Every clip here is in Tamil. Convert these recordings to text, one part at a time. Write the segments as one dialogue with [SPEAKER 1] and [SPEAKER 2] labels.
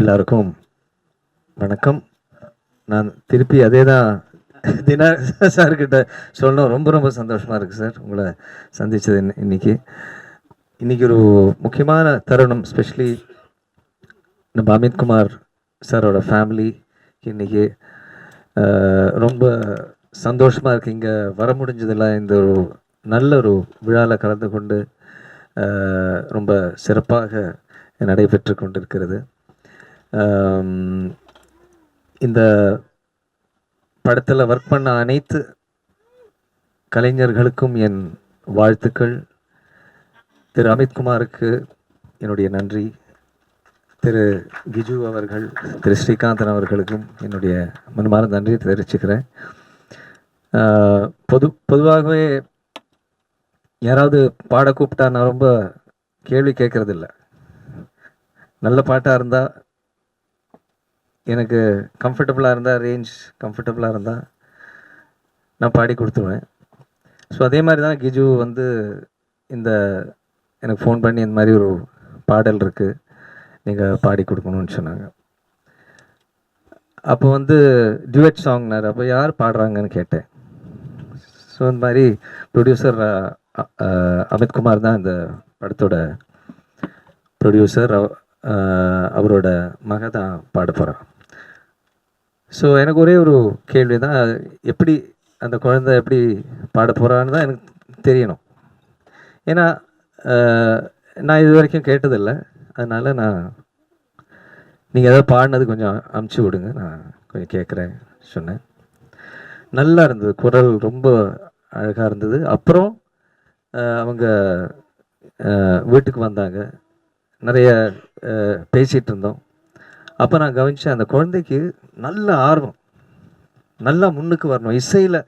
[SPEAKER 1] எல்லாருக்கும் வணக்கம். நான் திருப்பி அதே தான் தினா சார்கிட்ட சொல்லணும். ரொம்ப ரொம்ப சந்தோஷமாக இருக்குது சார் உங்களை சந்தித்தது இன்னைக்கு. இன்னைக்கு ஒரு முக்கியமான தருணம் ஸ்பெஷலி நம்ம அமித்குமார் சாரோட ஃபேமிலி இன்னைக்கு. ரொம்ப சந்தோஷமாக இருக்குது இங்கே வர முடிஞ்சதெல்லாம் இந்த ஒரு நல்ல ஒரு விழாவில் கலந்து கொண்டு ரொம்ப சிறப்பாக நடைபெற்று கொண்டிருக்கிறது. இந்த படத்தில் ஒர்க் பண்ண அனைத்து கலைஞர்களுக்கும் என் வாழ்த்துக்கள். திரு அமித்குமாருக்கு என்னுடைய நன்றி. திரு கிஜு அவர்கள் திரு ஸ்ரீகாந்தன் அவர்களுக்கும் என்னுடைய மனமார்ந்த நன்றியை தெரிவிச்சுக்கிறேன். பொது பொதுவாகவே யாராவது பாட கூப்பிட்டா நான் ரொம்ப கேள்வி கேட்கறதில்ல. நல்ல பாட்டாக இருந்தால் எனக்கு கம்ஃபர்டபுளாக இருந்தால் ரேஞ்ச் கம்ஃபர்டபுளாக இருந்தால் நான் பாடி கொடுத்துருவேன். ஸோ அதே மாதிரி தான் கிஜு வந்து இந்த எனக்கு ஃபோன் பண்ணி இந்த மாதிரி ஒரு பாடல் இருக்குது நீங்கள் பாடி கொடுக்கணும்னு சொன்னாங்க. அப்போ வந்து டியூட் சாங்னார் அப்போ யார் பாடுறாங்கன்னு கேட்டேன். ஸோ இந்த மாதிரி ப்ரொடியூசர் அமித்குமார் தான் இந்த படத்தோட ப்ரொடியூசர் அவரோட மக தான் பாட போகிறான் ஸோ எனக்கு ஒரே ஒரு கேள்வி தான். எப்படி அந்த குழந்த எப்படி பாட போகிறான்னு தான் எனக்கு தெரியணும். ஏன்னா நான் இது வரைக்கும் கேட்டதில்லை. அதனால் நான் நீங்கள் ஏதாவது பாடினது கொஞ்சம் அமுச்சு விடுங்க. நான் கொஞ்சம் கேட்குறேன் சொன்னேன். நல்லா இருந்தது. குரல் ரொம்ப அழகாக இருந்தது. அப்புறம் அவங்க வீட்டுக்கு வந்தாங்க. நிறைய பேசிகிட்டு இருந்தோம். அப்போ நான் கவனித்தேன் அந்த குழந்தைக்கு நல்ல ஆர்வம் நல்லா முன்னுக்கு வரணும் இசையில்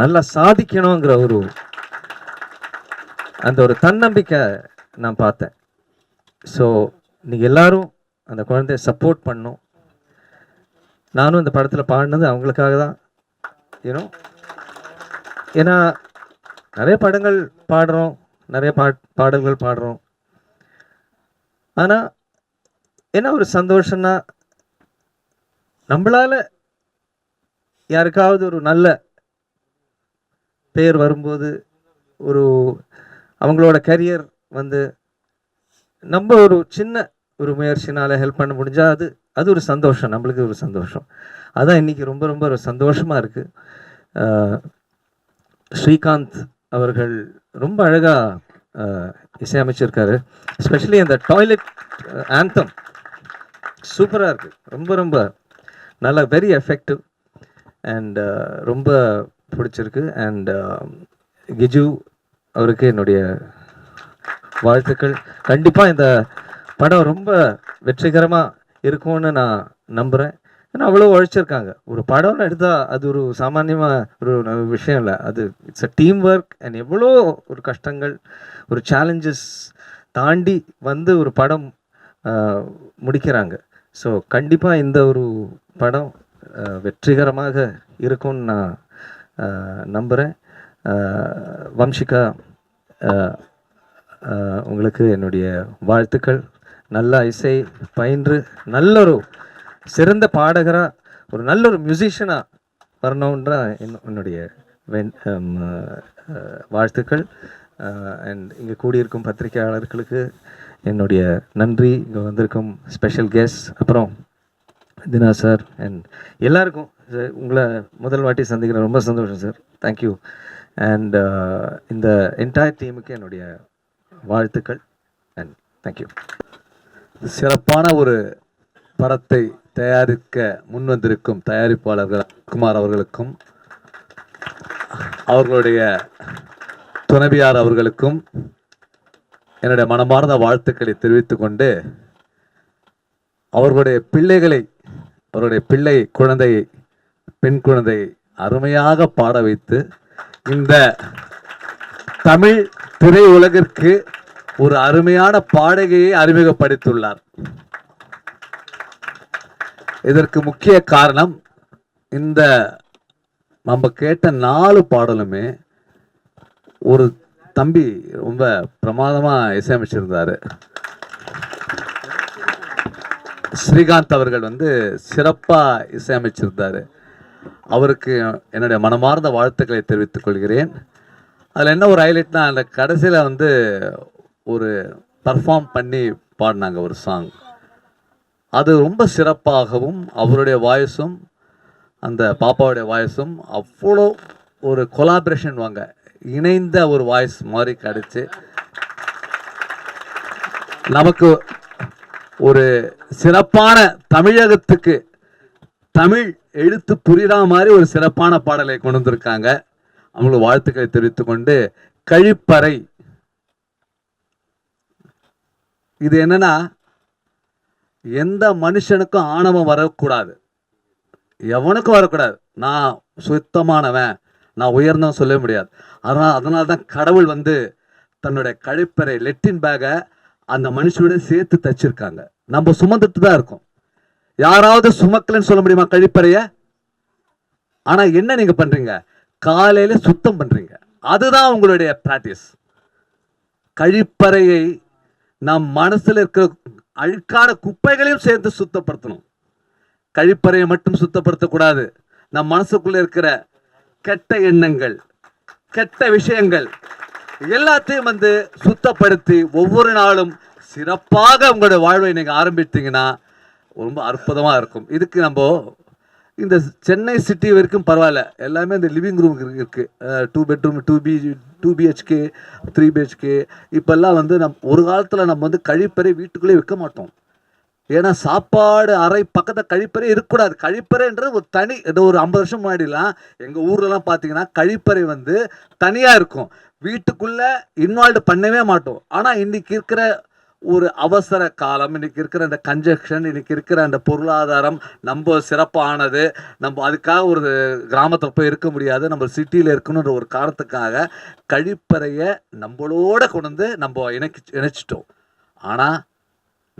[SPEAKER 1] நல்லா சாதிக்கணுங்கிற ஒரு அந்த ஒரு தன்னம்பிக்கை நான் பார்த்தேன். ஸோ நீங்கள் எல்லாரும் அந்த குழந்தைய சப்போர்ட் பண்ணும். நானும் இந்த படத்தில் பாடினது அவங்களுக்காக தான். ஏன்னோ ஏன்னா நிறைய படங்கள் பாடுறோம் நிறைய பாட் பாடல்கள் பாடுறோம். ஆனால் என்ன ஒரு சந்தோஷம்னா நம்மளால் யாருக்காவது ஒரு நல்ல பேர் வரும்போது ஒரு அவங்களோட கரியர் வந்து நம்ம ஒரு சின்ன ஒரு முயற்சினால் ஹெல்ப் பண்ண முடிஞ்சால் அது அது ஒரு சந்தோஷம் நம்மளுக்கு ஒரு சந்தோஷம். அதான் இன்னைக்கு ரொம்ப ரொம்ப ஒரு சந்தோஷமாக இருக்குது ஸ்ரீகாந்த் அவர்கள் ரொம்ப அழகாக இசையமைச்சிருக்காரு. எஸ்பெஷலி அந்த டாய்லெட் ஆந்தம் சூப்பராக இருக்குது ரொம்ப ரொம்ப நல்லா வெரி எஃபெக்டிவ் அண்ட் ரொம்ப பிடிச்சிருக்கு. அண்ட் uh, கிஜு அவருக்கு என்னுடைய வாழ்த்துக்கள். கண்டிப்பாக இந்த படம் ரொம்ப வெற்றிகரமாக இருக்கும்னு நான் நம்புகிறேன் ஏன்னா அவ்வளோ உழைச்சிருக்காங்க. ஒரு படம்னு எடுத்தால் அது ஒரு சாமானியமாக ஒரு விஷயம் இல்லை. அது it's a team work and எவ்வளோ ஒரு கஷ்டங்கள் ஒரு சேலஞ்சஸ் தாண்டி வந்து ஒரு படம் uh, முடிக்கிறாங்க. ஸோ கண்டிப்பாக இந்த ஒரு படம் வெற்றிகரமாக இருக்கும்னு நான் நம்புகிறேன் வம்ஷிகா வம்சிகா உங்களுக்கு என்னுடைய வாழ்த்துக்கள். நல்ல இசை பயின்று நல்ல ஒரு சிறந்த பாடகராக ஒரு நல்ல ஒரு மியூசிஷியனாக வரணுன்ற என்னுடைய வென் வாழ்த்துக்கள். அண்ட் இங்கே கூடியிருக்கும் பத்திரிகையாளர்களுக்கு என்னுடைய நன்றி. இங்கே வந்திருக்கும் ஸ்பெஷல் கெஸ்ட் அப்புறம் தினா சார் அண்ட் எல்லாருக்கும் உங்களை முதல் வாட்டி சந்திக்கிறேன். ரொம்ப சந்தோஷம் சார் தேங்க்யூ அண்ட் இந்த என்டையர் டீமுக்கு என்னுடைய வாழ்த்துக்கள் அண்ட் தேங்க்யூ
[SPEAKER 2] சிறப்பான ஒரு படத்தை தயாரிக்க முன்வந்திருக்கும் தயாரிப்பாளர்கள் குமார் அவர்களுக்கும் அவர்களுடைய துணைவியார் அவர்களுக்கும் என்னுடைய மனமார்ந்த வாழ்த்துக்களை தெரிவித்துக் கொண்டு அவர்களுடைய பிள்ளைகளை அவருடைய பிள்ளை குழந்தையை பெண் குழந்தையை அருமையாக பாட வைத்து இந்த தமிழ் திரையுலகிற்கு ஒரு அருமையான பாடகையை அறிமுகப்படுத்தியுள்ளார். இதற்கு முக்கிய காரணம் இந்த நம்ம கேட்ட நாலு பாடலுமே ஒரு தம்பி ரொம்ப பிரமாதமாக இசையமைச்சிருந்தாரு ஸ்ரீகாந்த் அவர்கள் வந்து சிறப்பாக இசையமைச்சிருந்தார் அவருக்கு என்னுடைய மனமார்ந்த வாழ்த்துக்களை தெரிவித்துக் கொள்கிறேன். அதில் என்ன ஒரு ஹைலைட்னா அந்த கடைசியில் வந்து ஒரு பர்ஃபார்ம் பண்ணி பாடினாங்க ஒரு சாங் அது ரொம்ப சிறப்பாகவும் அவருடைய வாய்ஸும் அந்த பாப்பாவுடைய வாய்ஸும் அவ்வளோ ஒரு கொலாபரேஷன் வாங்க. இணைந்த ஒரு வாய்ஸ் மாதிரி கிடச்சி நமக்கு ஒரு சிறப்பான தமிழகத்துக்கு தமிழ் எழுத்து புரியுற மாதிரி ஒரு சிறப்பான பாடலை கொண்டு வந்திருக்காங்க. அவங்களுக்கு வாழ்த்துக்களை தெரிவித்து கொண்டு கழிப்பறை. இது என்னன்னா எந்த மனுஷனுக்கும் ஆணவம் வரக்கூடாது. எவனுக்கும் வரக்கூடாது. நான் சுத்தமானவன். நான் உயர்ந்தவன் சொல்ல முடியாது. அதனால் அதனால தான் கடவுள் வந்து தன்னுடைய கழிப்பறை லெட்டின் பேகை அந்த மனுஷனோட சேர்த்து தச்சிருக்காங்க. நம்ம சுமந்துட்டு தான் இருக்கோம். யாராவது சுமக்கலன்னு சொல்ல முடியுமா கழிப்பறைய? ஆனா என்ன நீங்க பண்றீங்க? காலையில சுத்தம் பண்றீங்க. அதுதான் உங்களுடைய பிராக்டிஸ் கழிப்பறையை நம் மனசில் இருக்கிற அழுக்கான குப்பைகளையும் சேர்த்து சுத்தப்படுத்தணும். கழிப்பறையை மட்டும் சுத்தப்படுத்தக்கூடாது. நம் மனசுக்குள்ள இருக்கிற கெட்ட எண்ணங்கள் கெட்ட விஷயங்கள் எல்லாத்தையும் வந்து சுத்தப்படுத்தி ஒவ்வொரு நாளும் சிறப்பாக உங்களுடைய வாழ்வை நீங்கள் ஆரம்பித்தீங்கன்னா ரொம்ப அற்புதமாக இருக்கும். இதுக்கு நம்ம இந்த சென்னை சிட்டி வரைக்கும் பரவாயில்ல. எல்லாமே இந்த லிவிங் ரூம் இருக்குது two bedroom two B two BHK three BHK இப்போல்லாம் வந்து நம் ஒரு காலத்தில் நம்ம வந்து கழிப்பறை வீட்டுக்குள்ளே வைக்க மாட்டோம். ஏன்னா சாப்பாடு அறை பக்கத்தில் கழிப்பறை இருக்கக்கூடாது. கழிப்பறைன்றது ஒரு தனி ஏதோ ஒரு ஐம்பது வருஷம் முன்னாடிலாம் எங்கள் ஊர்லலாம் பார்த்தீங்கன்னா கழிப்பறை வந்து தனியாக இருக்கும். வீட்டுக்குள்ளே இன்வால்வ் பண்ணவே மாட்டோம். ஆனால் இன்றைக்கி இருக்கிற ஒரு அவசர காலம் இன்னைக்கு இருக்கிற அந்த கன்ஜெக்ஷன் இன்னைக்கு இருக்கிற அந்த பொருளாதாரம் நம்ம சிறப்பானது. நம்ம அதுக்காக ஒரு கிராமத்தில் போய் இருக்க முடியாது. நம்ம சிட்டியில் இருக்கணுன்ற ஒரு காரணத்துக்காக கழிப்பறையை நம்மளோட கொண்டு வந்து நம்ம இணைச்சி இணைச்சிட்டோம். ஆனால்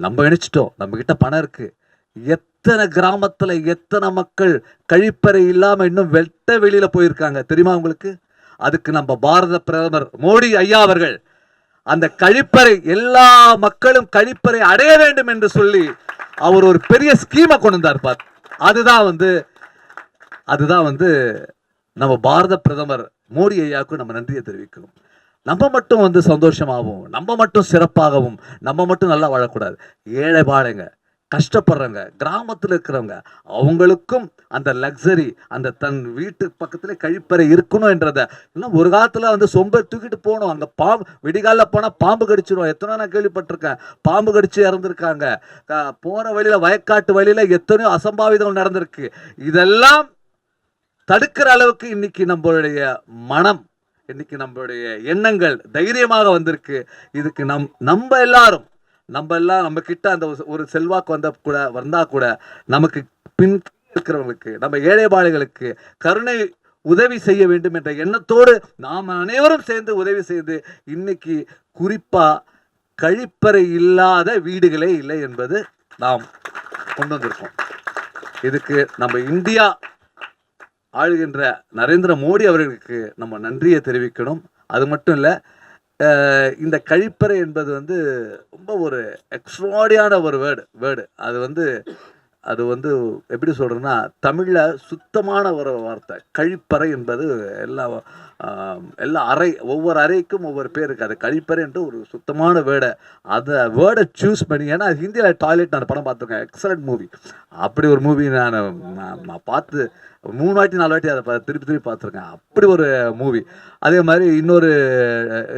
[SPEAKER 2] நம்ம நினச்சிட்டோம் நம்ம கிட்ட பணம் இருக்கு. எத்தனை கிராமத்துல எத்தனை மக்கள் கழிப்பறை இல்லாம இன்னும் வெட்ட வெளியில போயிருக்காங்க. தெரியுமா உங்களுக்கு? அதுக்கு நம்ம பாரத பிரதமர் மோடி ஐயா அவர்கள் அந்த கழிப்பறை எல்லா மக்களும் கழிப்பறை அடைய வேண்டும் என்று சொல்லி அவர் ஒரு பெரிய ஸ்கீமை கொண்டு வந்தார் பார். அதுதான் வந்து அதுதான் வந்து நம்ம பாரத பிரதமர் மோடி ஐயாவுக்கும் நம்ம நன்றியை தெரிவிக்கணும் நம்ம மட்டும் வந்து சந்தோஷமாகவும் நம்ம மட்டும் சிறப்பாகவும் நம்ம மட்டும் நல்லா வாழக்கூடாது. ஏழை பாடுங்க கஷ்டப்படுறவங்க கிராமத்தில் இருக்கிறவங்க அவங்களுக்கும் அந்த லக்ஸரி அந்த தன் வீட்டு பக்கத்தில் கழிப்பறை இருக்கணும்ன்றத இன்னும் ஒரு காலத்தில் வந்து சொம்ப தூக்கிட்டு போகணும். அந்த பாம்பு விடிகாலில் போனால் பாம்பு கடிச்சிடும் எத்தனை நான் கேள்விப்பட்டிருக்கேன். பாம்பு கடிச்சு இறந்துருக்காங்க. போகிற வழியில் வயக்காட்டு வழியில் எத்தனையோ அசம்பாவிதம் நடந்திருக்கு. இதெல்லாம் தடுக்கிற அளவுக்கு இன்னைக்கு நம்மளுடைய மனம் இன்னைக்கு நம்மளுடைய எண்ணங்கள் தைரியமாக வந்திருக்கு. இதுக்கு நம் நம்ம எல்லாரும் நம்ம எல்லாம் நம்ம கிட்ட அந்த ஒரு- செல்வாக்கு வந்த கூட வந்தா கூட நமக்கு பின் இருக்கிறவங்களுக்கு நம்ம ஏழைபாளைகளுக்கு கருணை உதவி செய்ய வேண்டும் என்ற எண்ணத்தோடு நாம் அனைவரும் சேர்ந்து உதவி செய்து இன்னைக்கு குறிப்பா கழிப்பறை இல்லாத வீடுகளே இல்லை என்பது நாம் கொண்டு வந்திருக்கோம். இதுக்கு நம்ம இந்தியா ஆளுகின்ற நரேந்திர மோடி அவர்களுக்கு நம்ம நன்றியை தெரிவிக்கணும். அது மட்டும் இல்லை இந்த கழிப்பறை என்பது வந்து ரொம்ப ஒரு எக்ஸ்ட்ராடியான ஒரு வேர்டு வேர்டு அது வந்து அது வந்து எப்படி சொல்கிறேன்னா தமிழில் சுத்தமான ஒரு வார்த்தை. கழிப்பறை என்பது எல்லா எல்லா அறை ஒவ்வொரு அறைக்கும் ஒவ்வொரு பேர் இருக்குது அது கழிப்பறை என்று ஒரு சுத்தமான வேர்டை அந்த வேர்டை சூஸ் பண்ணி ஏன்னா ஹிந்தியில் டாய்லெட் நான் படம் பார்த்துருக்கேன். எக்ஸலண்ட் மூவி அப்படி ஒரு மூவி நான் நான் பார்த்து மூணு வாட்டி நாலு வாட்டி அதை திருப்பி திருப்பி பார்த்துருக்கேன். அப்படி ஒரு மூவி அதே மாதிரி இன்னொரு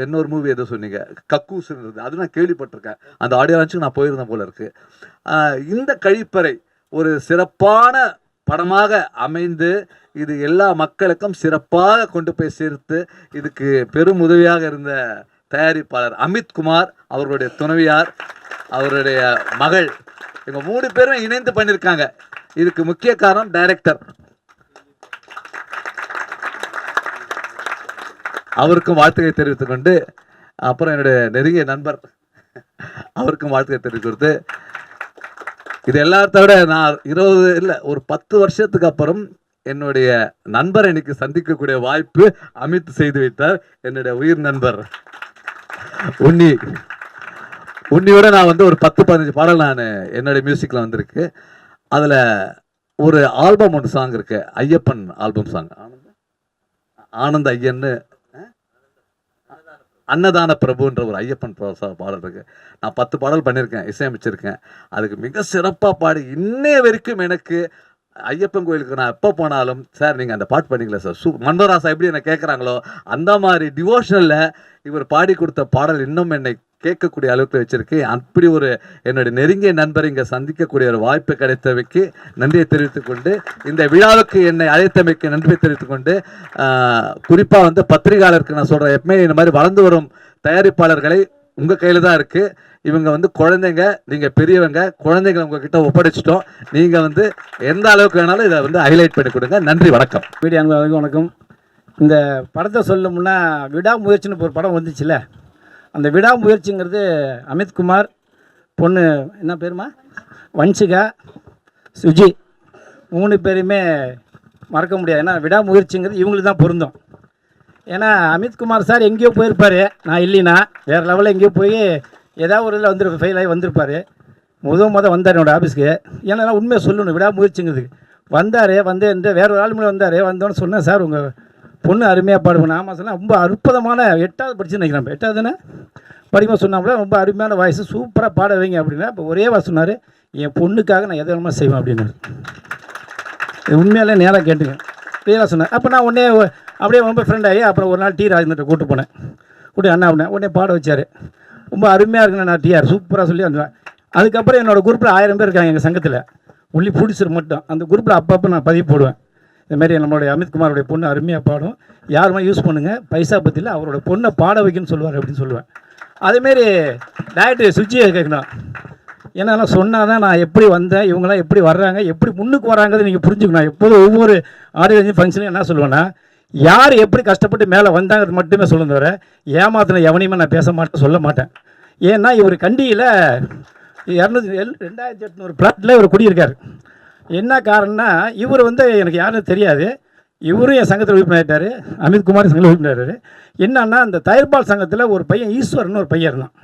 [SPEAKER 2] இன்னொரு மூவி எதோ சொன்னீங்க. கக்கூஸ்ன்றது. அது நான் கேள்விப்பட்டிருக்கேன். அந்த ஆடியோ லான்ச்சுக்கு நான் போயிருந்தேன் போல இருக்கு. இந்த கழிப்பறை ஒரு சிறப்பான படமாக அமைந்து இது எல்லா மக்களுக்கும் சிறப்பாக கொண்டு போய் சேர்த்து இதுக்கு பெரும் உதவியாக இருந்த தயாரிப்பாளர் அமித்குமார் அவர்களுடைய துணைவியார் அவருடைய மகள் இவங்க மூணு பேரும் இணைந்து பண்ணியிருக்காங்க. இதுக்கு முக்கிய காரணம் டைரக்டர் அவருக்கும் வாழ்த்துக்களை தெரிவித்துக் கொண்டு அப்புறம் என்னுடைய நெருங்கிய நண்பர் அவருக்கும் வாழ்த்துக்களை தெரிவித்து கொடுத்து இது எல்லாத்த விட நான் இருபது இல்லை ஒரு பத்து வருஷத்துக்கு அப்புறம் என்னுடைய நண்பர் எனக்கு சந்திக்கக்கூடிய வாய்ப்பு அமித் செய்து வைத்தார். என்னுடைய உயிர் நண்பர் உன்னி. உன்னியோட நான் வந்து ஒரு பத்து பதினஞ்சு பாடல் நான் என்னுடைய மியூசிக்கில் வந்திருக்கு. அதில் ஒரு ஆல்பம் ஒன்று சாங் இருக்கு. ஐயப்பன் ஆல்பம் சாங் ஆனந்த ஐயன்னு அன்னதான பிரபுன்ற ஒரு ஐயப்பன் பா- பாடல் இருக்கு. நான் பத்து பாடல் பண்ணியிருக்கேன் இசையமைச்சிருக்கேன். அதுக்கு மிக சிறப்பாக பாடி இன்னைய வரைக்கும் எனக்கு ஐயப்பன் கோயிலுக்கு நான் எப்போ போனாலும் சார் நீங்கள் அந்த பாட்டு பண்ணீங்களா சார்? சூ மன்மராசா எப்படி என்னை கேட்குறாங்களோ அந்த மாதிரி டிவோஷனில் இவர் பாடி கொடுத்த பாடல் இன்னும் என்னை கேட்கக்கூடிய அளவுக்கு வச்சுருக்கு. அப்படி ஒரு என்னுடைய நெருங்கிய நண்பர் இங்கே சந்திக்கக்கூடிய ஒரு வாய்ப்பு கிடைத்தவைக்கு நன்றியை தெரிவித்துக் கொண்டு இந்த விழாவுக்கு என்னை அழைத்தமைக்கு நன்றியை தெரிவித்துக் கொண்டு குறிப்பாக வந்து பத்திரிகையாளருக்கு நான் சொல்கிறேன் எப்பவுமே இந்த மாதிரி வளர்ந்து வரும் தயாரிப்பாளர்களை உங்கள் கையில் தான் இருக்குது இவங்க வந்து குழந்தைங்க நீங்கள் பெரியவங்க குழந்தைங்களை உங்ககிட்ட ஒப்படைச்சிட்டோம். நீங்கள் வந்து எந்த அளவுக்கு வேணாலும் இதை வந்து ஹைலைட் பண்ணி கொடுங்க. நன்றி வணக்கம்.
[SPEAKER 3] வீடியோ வணக்கம். இந்த படத்தை சொல்லணும்னா விடாமுயற்சின்னு ஒரு படம் வந்துச்சுல்ல? அந்த விடாமுயற்சிங்கிறது அமித்குமார் பொண்ணு என்ன பேருமா? வன்சிகா சுஜி மூணு பேருமே மறக்க முடியாது. ஏன்னா விடாமுயற்சிங்கிறது இவங்களுக்கு தான் பொருந்தும். ஏன்னா அமித்குமார் சார் எங்கேயோ போயிருப்பார். நான் இல்லைனா வேறு லெவலில் எங்கேயோ போய் ஏதாவது ஒரு இதில் வந்து ஃபெயில் ஆகி வந்திருப்பார். முத முத வந்தார் என்னோடய ஆஃபீஸ்க்கு ஏன்னா உண்மையை சொல்லணும் விடாமுயற்சிங்கிறதுக்கு. வந்தார் வந்து இந்த வேற ஒரு ஆளுமே வந்தார். வந்தோன்னு சொன்னேன் சார் உங்கள் பொண்ணு அருமையாக பாடுவேன் ஆமாம் சொன்னால் ரொம்ப அற்புதமான எட்டாவது படிச்சு நினைக்கிறேன். எட்டாவதுன்னு எட்டாவது படிக்கும் சொன்னாப்புல ரொம்ப அருமையான வாய்ஸ் சூப்பராக பாட வைங்க அப்படின்னா இப்போ ஒரே வாய் சொன்னார் என் பொண்ணுக்காக நான் எதை வேணுமா செய்வேன் அப்படின்னு உண்மையாலே நேராக கேட்டுங்க. ரியலாக சொன்னேன் அப்போ நான் உடனே அப்படியே ரொம்ப ஃப்ரெண்ட் ஆகி அப்புறம் ஒரு நாள் டீ ராஜேந்திர கூட்டு போனேன். கூட்டி அண்ணா அப்படின்னேன் உடனே பாட வச்சார். ரொம்ப அருமையாக இருக்குண்ணா நான் டிஆர் சூப்பராக சொல்லி வந்துடுவேன் அதுக்கப்புறம் என்னோடய குரூப்பில் ஆயிரம் பேர் இருக்காங்க எங்கள் சங்கத்தில். ஒன்லி பிடிச்சர் மட்டும். அந்த குரூப்பில் அப்பப்போ நான் பதிவு போடுவேன். இதுமாரி நம்மளுடைய அமித்குமாரோடைய பொண்ணு அருமையாக பாடும். யாருமே யூஸ் பண்ணுங்கள் பைசா பற்றியில் அவரோட பொண்ணை பாட வைக்கணும்னு சொல்லுவார் அப்படின்னு சொல்லுவேன். அதேமாரி டேரக்டர் சுஜியை கேட்கணும். ஏன்னா சொன்னால் தான் நான் எப்படி வந்தேன் இவங்களாம் எப்படி வர்றாங்க எப்படி முன்னுக்கு வராங்கிறது நீங்கள் புரிஞ்சுக்கணும். எப்போதும் ஒவ்வொரு ஆடியோ ஃபங்க்ஷனையும் என்ன சொல்லுவேன்னா யார் எப்படி கஷ்டப்பட்டு மேலே வந்தாங்கிறது மட்டுமே சொல்லணும் தவிர ஏமாத்தின எவனையுமே நான் பேச மாட்டேன் சொல்ல மாட்டேன். ஏன்னா இவர் கண்டியில் இரநூத்தி எல் ரெண்டாயிரத்தி எட்நூறு பிளாட்டில் இவர் குடியிருக்கார். என்ன காரணம்னா இவர் வந்து எனக்கு யாருன்னு தெரியாது. இவரும் என் சங்கத்தில் உறுப்பினராயிட்டார் அமித்குமார் சங்கத்தில் உறுப்பினர் என்னன்னா அந்த தயிர்பால் சங்கத்தில் ஒரு பையன் ஈஸ்வரன் ஒரு பையன் இருந்தான்.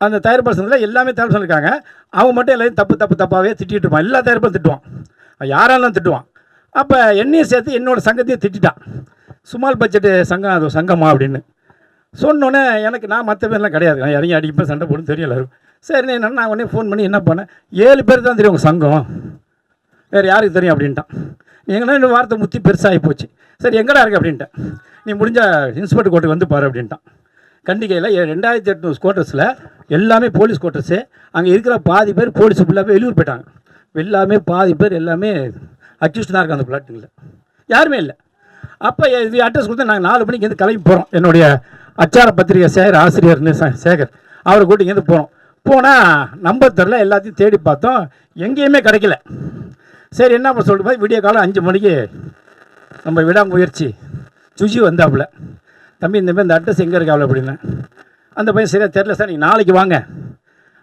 [SPEAKER 3] அந்த தயாரிப்பாளர் சங்கத்தில் எல்லாமே தயாரிப்பு சொல்லியிருக்காங்க அவன் மட்டும் எல்லாத்தையும் தப்பு தப்பு தப்பாகவே திட்டிட்டு இருப்பான். எல்லா தயாரிப்பும் திட்டுவான். யாராலும் திட்டுவான். அப்போ என்னையும் சேர்த்து என்னோடய சங்கத்தையும் திட்டிட்டான். சுமால் பட்ஜெட்டு சங்கம் அது சங்கமா அப்படின்னு. சொன்னோன்னே எனக்கு நான் மற்ற பேர்லாம் கிடையாது. நான் இறங்கி அடிப்பேன் சண்டை போடும் தெரியல. சரி என்னென்னா நான் உடனே ஃபோன் பண்ணி என்ன பண்ணேன்? ஏழு பேர் தான் தெரியும் உங்கள் சங்கம். வேறு யாருக்கு தெரியும் அப்படின்ட்டான். எங்கன்னா இந்த வார்த்தை முத்தி பெருசாகி போச்சு. சரி எங்கடா இருக்கு அப்படின்ட்டேன் நீ முடிஞ்ச இன்ஸ்பெக்டர் கோர்ட்டுக்கு வந்து பாரு அப்படின்ட்டான். கண்டிகையில் ரெண்டாயிரத்தி எட்நூறு குவார்ட்டர்ஸில் எல்லாமே போலீஸ் குவார்ட்டர்ஸு அங்கே இருக்கிற பாதி பேர் போலீஸ் ஃபுல்லாகவே வெளியூர் போயிட்டாங்க. எல்லாமே பாதி பேர் எல்லாமே அக்யூஸ்டாக இருக்கும் இருக்காங்க அந்த பிளாட்டுங்களில் யாருமே இல்லை. அப்போ இது அட்ரஸ் கொடுத்து நாங்கள் நாலு மணிக்கு வந்து கிளம்பி போகிறோம் என்னுடைய அச்சார பத்திரிகை சேகர் ஆசிரியர்னு சேகர் அவரை கூட்டி இங்கேருந்து போகிறோம் போனால் நம்பர் தெரில எல்லாத்தையும் தேடி பார்த்தோம். எங்கேயுமே கிடைக்கல. சரி என்ன பண்ண சொல்லிட்டு விடிய காலம் அஞ்சு மணிக்கு நம்ம விடாமுயற்சி. சுஜி வந்தாப்புல. தம்பி இந்த மாதிரி இந்த அட்ரஸ் எங்கே இருக்காப்புல அப்படின்னு. அந்த பையன் சரியாக தெரில சார் நீங்கள் நாளைக்கு வாங்க.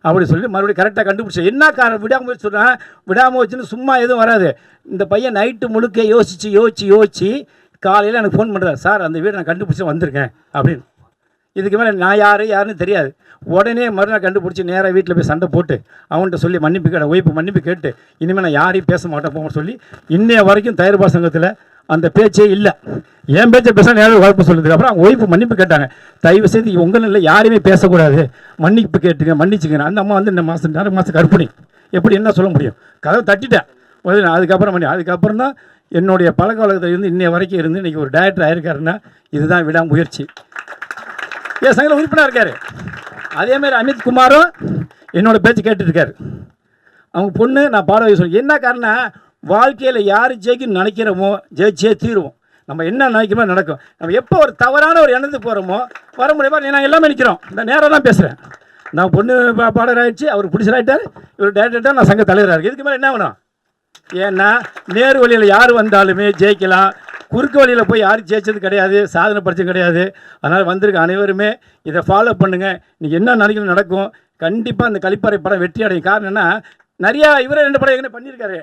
[SPEAKER 3] அப்படி சொல்லி மறுபடியும் கரெக்டாக கண்டுபிடிச்சேன் என்ன காரணம்? விடாமுயற்சி சொன்னால் விடாமுயற்சின்னு சும்மா எதுவும் வராது. இந்த பையன் நைட்டு முழுக்க யோசித்து யோசித்து யோசித்து காலையில் எனக்கு ஃபோன் பண்ணுறாரு சார் அந்த வீடு நான் கண்டுபிடிச்சி வந்திருக்கேன். அப்படின்னு. இதுக்கு மேலே நான் யார் யாருன்னு தெரியாது. உடனே மறுநாள் கண்டுபிடிச்சி நேராக வீட்டில் போய் சண்டை போட்டு அவன்கிட்ட சொல்லி மன்னிப்பு கேட்ட ஒய்ப்பு மன்னிப்பு கேட்டு இனிமேல் நான் யாரையும் பேச மாட்டேன் போக சொல்லி இன்னைய வரைக்கும் தயாரிப்பா சங்கத்தில் அந்த பேச்சே இல்லை. என் பேச்சை பேச நேரம் குழப்பம் சொல்லுது அப்புறம் அவங்க ஒய்ஃபு மன்னிப்பு கேட்டாங்க. தயவு செய்து உங்களும் இல்லை யாரையுமே பேசக்கூடாது. மன்னிப்பு கேட்டுங்க மன்னிச்சுங்க அந்த அம்மா வந்து இந்த மாதம் நேரம் மாதம் கற்பனை எப்படி என்ன சொல்ல முடியும்? கதவை தட்டிட்டேன். அதுக்கப்புறம் பண்ணி அதுக்கப்புறம் தான் என்னுடைய பழக்க வழக்கத்தில் இருந்து இன்னைய வரைக்கும் இருந்து இன்றைக்கி ஒரு டேரக்டர் ஆயிருக்காருன்னா இதுதான் விடாமுயற்சி. என் சங்கத்தில் உறுப்பினர் இருக்காரு? அதே மாதிரி என்னோடய பேச்சு கேட்டுருக்காரு அவங்க பொண்ணு நான் பாட சொல்லி என்ன காரணம் வாழ்க்கையில் யார் ஜெயிக்கணும்னு நினைக்கிறோமோ ஜெயிச்சே தீருவோம். நம்ம என்ன நினைக்கிறோமோ நடக்கும். நம்ம எப்போ ஒரு தவறான ஒரு எண்ணத்துக்கு போகிறோமோ வர முடியுமா? நாங்கள் எல்லாமே நிற்கிறோம் இந்த நேரம் தான் பேசுகிறேன் நான் பொண்ணு பா- பாடகர் ஆயிடுச்சு அவர் பிடிச்சராயிட்டார் இவர் டேரக்டர் நான் சங்க தலைவராக இருக்குது இதுக்கு மேலே என்ன வேணும்? ஏன்னா நேர் வழியில் யார் வந்தாலுமே ஜெயிக்கலாம். குறுக்கு வழியில் போய் யாரும் ஜெயிச்சது கிடையாது சாதனை படித்தது கிடையாது. அதனால் வந்திருக்க அனைவருமே இதை ஃபாலோ பண்ணுங்கள் இன்றைக்கி என்ன நினைக்கணும் நடக்கும். கண்டிப்பாக அந்த கழிப்பறை படம் வெற்றி அடையும். காரணம் என்ன நிறையா இவரே ரெண்டு படம் ஏற்கனவே பண்ணியிருக்காரு.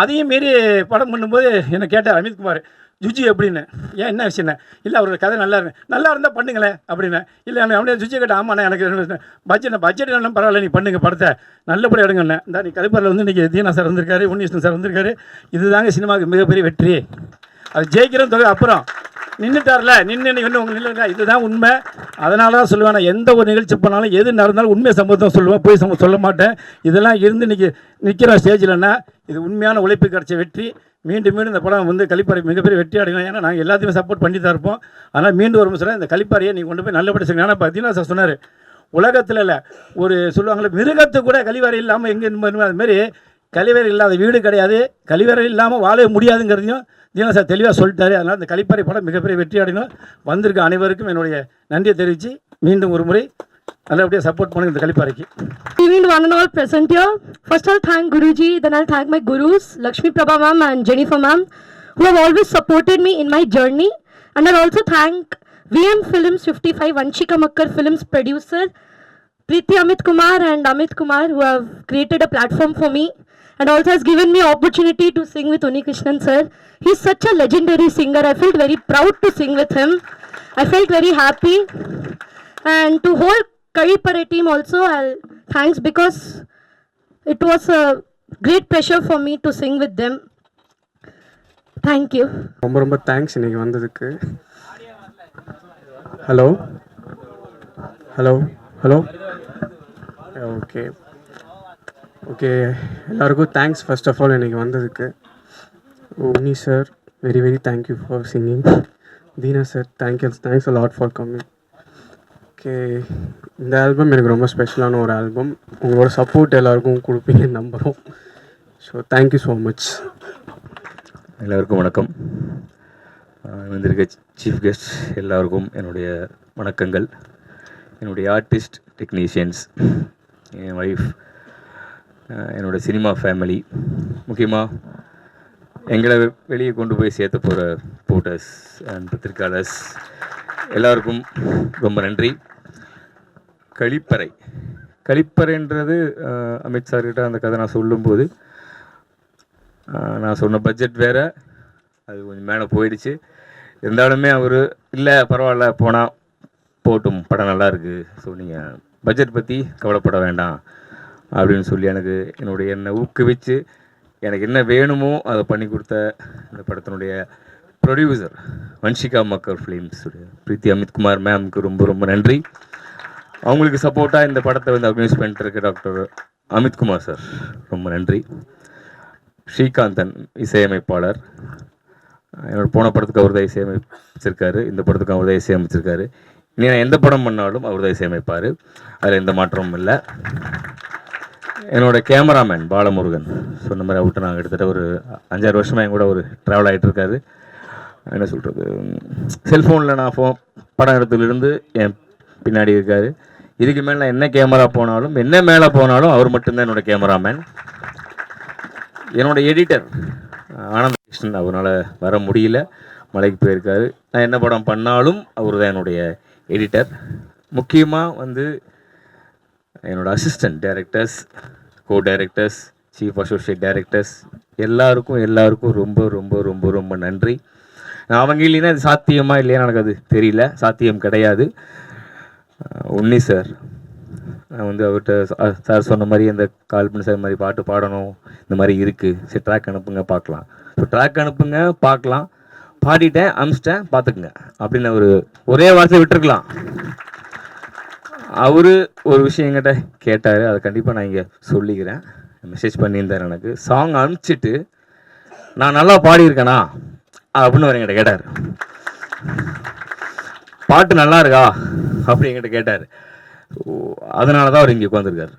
[SPEAKER 3] அதையும் மீறி படம் பண்ணும்போது என்னை கேட்டார் அமித்குமார் ஜுஜி அப்படின்னு. ஏன் என்ன விஷயம்ண்ணே இல்லை அவரோட கதை நல்லா இருக்கு. நல்லா இருந்தால் பண்ணுங்களேன் அப்படின்னு. இல்லை நான் அப்படியே ஜுஜி கேட்ட ஆமாண்ணே எனக்கு பட்ஜெட் பட்ஜெட் என்ன பரவாயில்ல நீ பண்ணுங்க படத்தை. நல்லபடியாக எடுங்கண்ணே இந்த நீ கழிப்பறையில் வந்து இன்றைக்கி தீனா சார் வந்திருக்காரு உன்னிகிருஷ்ணன் சார் வந்திருக்காரு. இதுதாங்க சினிமாவுக்கு மிகப்பெரிய வெற்றி. அது ஜெயிக்கிறோம் தொகை அப்புறம் நின்றுட்டார்ல நின்று இன்னும் உங்க நில்லுங்க இதுதான் உண்மை. அதனால தான் சொல்லுவேன் நான் எந்த ஒரு நிகழ்ச்சி பண்ணாலும் எது நடந்தாலும் உண்மை சம்பவத்தை சொல்லுவேன் போய் சம்பவம் சொல்ல மாட்டேன். இதெல்லாம் இருந்து இன்னைக்கு நிற்கிற ஸ்டேஜில்னா இது உண்மையான உழைப்பு கிடைச்ச வெற்றி. மீண்டும் மீண்டும் இந்த படம் வந்து கழிப்பறை மிகப்பெரிய வெற்றி அடையணும். ஏன்னா நாங்கள் எல்லாத்தையுமே சப்போர்ட் பண்ணி தான் இருப்போம். ஆனால் மீண்டும் ஒரு முறை இந்த கழிப்பறையை நீங்கள் கொண்டு போய் நல்லபடி செய்யணும் ஏன்னா பார்த்தீங்கன்னா சார் சொன்னார் உலகத்தில் இல்லை ஒரு சொல்லுவாங்களே மிருகத்து கூட கழிவறை இல்லாமல் எங்கே அது மாதிரி கழிவறை இல்லாத வீடு கிடையாது கழிவறை இல்லாமல் வாழ முடியாதுங்கிறதையும் தீனா சார் தெளிவாக சொல்லிட்டாரு அதனால் இந்த கலிப்பாறை படம் மிகப்பெரிய வெற்றி அடையணும் வந்திருக்க அனைவருக்கும் என்னுடைய நன்றியை தெரிவித்து மீண்டும் ஒரு முறை நல்லபடியாக சப்போர்ட் பண்ணுங்க இந்த கலிப்பாறைக்கு
[SPEAKER 4] Evening one and all present here. First I'll thank Guruji, then I'll thank my gurus, Lakshmi Prabha ma'am and Jennifer ma'am, who have always supported me in my journey. And I'll also thank VM Films 55, Vanchika Makkar Films producer, Preeti Amit Kumar and Amit Kumar, who have created a platform for me and also has given me opportunity to sing with Unikrishnan sir. He's such a legendary singer. I felt very proud to sing with him. I felt very happy. And to whole Karipare team also, I'll thanks because it was a great pleasure for me to sing with them. Thank you.
[SPEAKER 5] ரொம்ப ரொம்ப தேங்க்ஸ் இன்னைக்கு வந்ததுக்கு hello hello hello okay okay எல்லாருக்கும் தேங்க்ஸ் ஃபர்ஸ்ட் ஆஃப் ஆல் இன்றைக்கி வந்ததுக்கு. Unni sir very very thank you for singing Deena sir thank you thanks a lot for coming okay இந்த ஆல்பம் எனக்கு ரொம்ப ஸ்பெஷலான ஒரு ஆல்பம் உங்களோட சப்போர்ட் எல்லாருக்கும் கொடுப்பீங்கன்னு நம்புகிறோம் ஸோ தேங்க்யூ ஸோ மச்
[SPEAKER 6] எல்லாருக்கும் வணக்கம். வந்திருக்க சீஃப் கெஸ்ட் எல்லாருக்கும் என்னுடைய வணக்கங்கள். என்னுடைய ஆர்டிஸ்ட் டெக்னீஷியன்ஸ் என் ஒய்ஃப் என்னோட சினிமா ஃபேமிலி முக்கியமாக எங்களை வெளியே கொண்டு போய் சேர்த்த போகிற போட்டர்ஸ் அண்ட் பத்திரிக்கையாளர்ஸ் எல்லாருக்கும் ரொம்ப நன்றி. கழிப்பறை. கழிப்பறைன்றது அமித்ஷார்கிட்ட அமித் சார்கிட்ட அந்த கதை நான் சொல்லும்போது நான் சொன்ன பட்ஜெட் வேறு அது கொஞ்சம் மேலே போயிடுச்சு. இருந்தாலுமே அவர் இல்லை பரவாயில்ல போனால் போட்டும் படம் நல்லா இருக்குது ஸோ நீங்கள் பட்ஜெட் பற்றி கவலைப்பட வேண்டாம். அப்படின்னு சொல்லி எனக்கு என்னுடைய என்னை ஊக்குவித்து எனக்கு என்ன வேணுமோ அதை பண்ணி கொடுத்த இந்த படத்தினுடைய ப்ரொடியூசர் வன்ஷிகா மக்கள் ஃபிலிம்ஸ் பிரீத்தி அமித்குமார் மேம்க்கு ரொம்ப ரொம்ப நன்றி. அவங்களுக்கு சப்போர்ட்டாக இந்த படத்தை வந்து அப்யூஸ் பண்ணிட்டு டாக்டர் அமித்குமார் சார் ரொம்ப நன்றி. ஸ்ரீகாந்தன் இசையமைப்பாளர். என்னோட போன படத்துக்கு அவர் தான் இசையமைச்சிருக்காரு. இந்த படத்துக்கு அவர் தான் இசையமைச்சிருக்காரு. இனி நான் எந்த படம் பண்ணாலும் அவர் தான் இசையமைப்பார். அதில் எந்த மாற்றமும் இல்லை. என்னோட கேமராமேன் பாலமுருகன். சொன்ன மாதிரி அவர்கிட்ட நாங்கள் கிட்டத்தட்ட ஒரு அஞ்சாறு வருஷமாக என் கூட ஒரு ட்ராவல் ஆகிட்டு இருக்காரு. என்ன சொல்கிறது செல்ஃபோனில் நான் ஃபோ படம் எடுத்ததுலேருந்து என் பின்னாடி இருக்கார். இதுக்கு மேலே நான் என்ன கேமரா போனாலும் என்ன மேலே போனாலும் அவர் மட்டும்தான் என்னோட கேமராமேன். என்னோட எடிட்டர் ஆனந்த கிருஷ்ணன் அவரால் வர முடியல. மலைக்கு போயிருக்காரு. நான் என்ன படம் பண்ணாலும் அவர் தான் என்னுடைய எடிட்டர். முக்கியமாக வந்து என்னோடய assistant directors co directors chief associate directors எல்லாருக்கும் எல்லாருக்கும் ரொம்ப ரொம்ப ரொம்ப ரொம்ப நன்றி. அவங்க இல்லைன்னா அது சாத்தியமா இல்லையா எனக்கு அது தெரியல. சாத்தியம் கிடையாது. உன்னி சார் நான் வந்து அவர்கிட்ட சார் சொன்ன மாதிரி அந்த கால் பண்ணி சார் இந்த மாதிரி பாட்டு பாடணும். இந்த மாதிரி இருக்குது சரி ட்ராக் அனுப்புங்க பார்க்கலாம். ஸோ ட்ராக் அனுப்புங்க பார்க்கலாம். பாடிட்டேன் அமிச்சிட்டேன் பார்த்துக்குங்க. அப்படின்னு ஒரு ஒரே வார்த்தை விட்டுருக்கலாம். அவர் ஒரு விஷயம் என்கிட்ட கேட்டார். அதை கண்டிப்பாக நான் இங்கே சொல்லிக்கிறேன். மெசேஜ் பண்ணியிருந்தார் எனக்கு. சாங் அனுப்பிச்சிட்டு நான் நல்லா பாடியிருக்கேனா? அப்படின்னு அவர் என்கிட்ட கேட்டார். பாட்டு நல்லா இருக்கா? அப்படி என்கிட்ட கேட்டார். அதனால தான் அவர் இங்கே உட்காந்துருக்காரு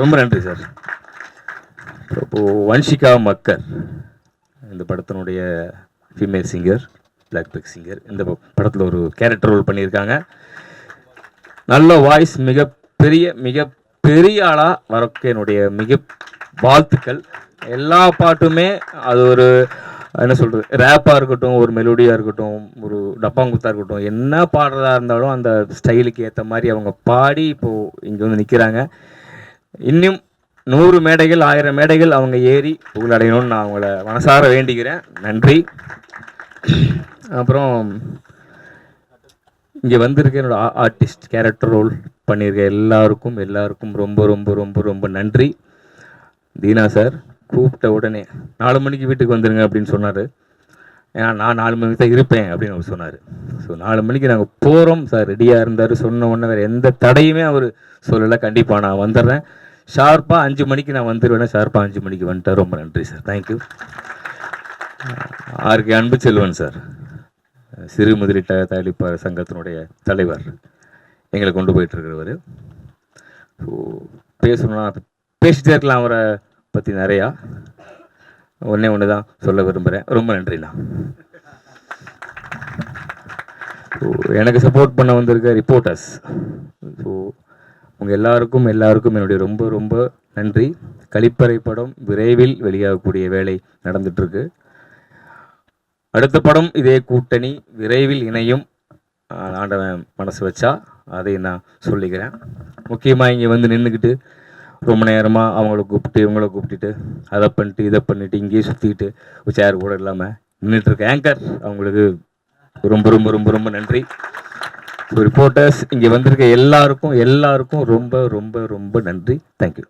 [SPEAKER 6] ரொம்ப நன்றி சார். இப்போது வன்ஷிகா மக்கர் இந்த படத்தினுடைய female singer black big singer இந்த படத்தில் ஒரு கேரக்டர் ரோல் பண்ணியிருக்காங்க. நல்ல வாய்ஸ் மிக பெரிய மிக பெரிய ஆளாக வரக்கு என்னுடைய மிக வாழ்த்துக்கள். எல்லா பாட்டுமே அது ஒரு என்ன சொல்கிறது ரேப்பாக இருக்கட்டும் ஒரு மெலோடியாக இருக்கட்டும் ஒரு டப்பாங்குத்தாக இருக்கட்டும் என்ன பாடுறதா இருந்தாலும் அந்த ஸ்டைலுக்கு ஏற்ற மாதிரி அவங்க பாடி இப்போது இங்கே வந்து நிற்கிறாங்க இன்னும் நூறு மேடைகள் ஆயிரம் மேடைகள் அவங்க ஏறி புகழடையணும்னு நான் அவங்கள மனசார வேண்டிக்கிறேன் நன்றி. அப்புறம் இங்கே வந்திருக்க என்னோட ஆர்டிஸ்ட் கேரக்டர் ரோல் பண்ணியிருக்க எல்லாருக்கும் எல்லாருக்கும் ரொம்ப ரொம்ப ரொம்ப ரொம்ப நன்றி. தீனா சார் கூப்பிட்ட உடனே நாலு மணிக்கு வீட்டுக்கு வந்துடுங்க அப்படின்னு சொன்னார். ஏன்னா நான் நாலு மணிக்கு தான் இருப்பேன் அப்படின்னு அவர் சொன்னார். ஸோ நாலு மணிக்கு நாங்கள் போகிறோம் சார் ரெடியாக இருந்தார் சொன்ன உடனே வேறு எந்த தடையுமே அவர் சொல்லலை. கண்டிப்பாக நான் வந்துடுறேன். ஷார்ப்பாக அஞ்சு மணிக்கு நான் வந்துடுவேன் ஷார்ப்பாக அஞ்சு மணிக்கு வந்துட்டேன் ரொம்ப நன்றி சார் தேங்க்யூ ஆர்கே அன்பு செல்வன் சார் சிறு முதலீட்ட தயாரிப்பாளர் சங்கத்தினுடைய தலைவர் எங்களை கொண்டு போயிட்டு இருக்கிறவர் ஸோ பேசணும்னா பேசிட்டே இருக்கலாம் அவரை பற்றி நிறையா. ஒன்றே ஒன்று தான் சொல்ல விரும்புகிறேன் ரொம்ப நன்றிண்ணா. ஸோ எனக்கு சப்போர்ட் பண்ண வந்திருக்க ரிப்போர்ட்டர்ஸ் ஸோ உங்கள் எல்லாருக்கும் எல்லாருக்கும் என்னுடைய ரொம்ப ரொம்ப நன்றி. கழிப்பறை படம் விரைவில் வெளியாகக்கூடிய வேலை நடந்துட்டுருக்கு அடுத்த படம் இதே கூட்டணி விரைவில் இணையும். ஆண்டவன் மனசு வச்சா அதை நான் சொல்லிக்கிறேன். முக்கியமாக இங்கே வந்து நின்றுக்கிட்டு ரொம்ப நேரமாக அவங்கள கூப்பிட்டு இவங்கள கூப்பிட்டுட்டு அதை பண்ணிட்டு இதை பண்ணிட்டு இங்கேயே சுற்றிக்கிட்டு ஒரு சேர் கூட இல்லாமல் நின்றுட்டு இருக்க ஆங்கர் அவங்களுக்கு ரொம்ப ரொம்ப ரொம்ப ரொம்ப நன்றி. ரிப்போர்ட்டர்ஸ் இங்கே வந்திருக்க எல்லாருக்கும் எல்லாருக்கும் ரொம்ப ரொம்ப ரொம்ப நன்றி. தேங்க்யூ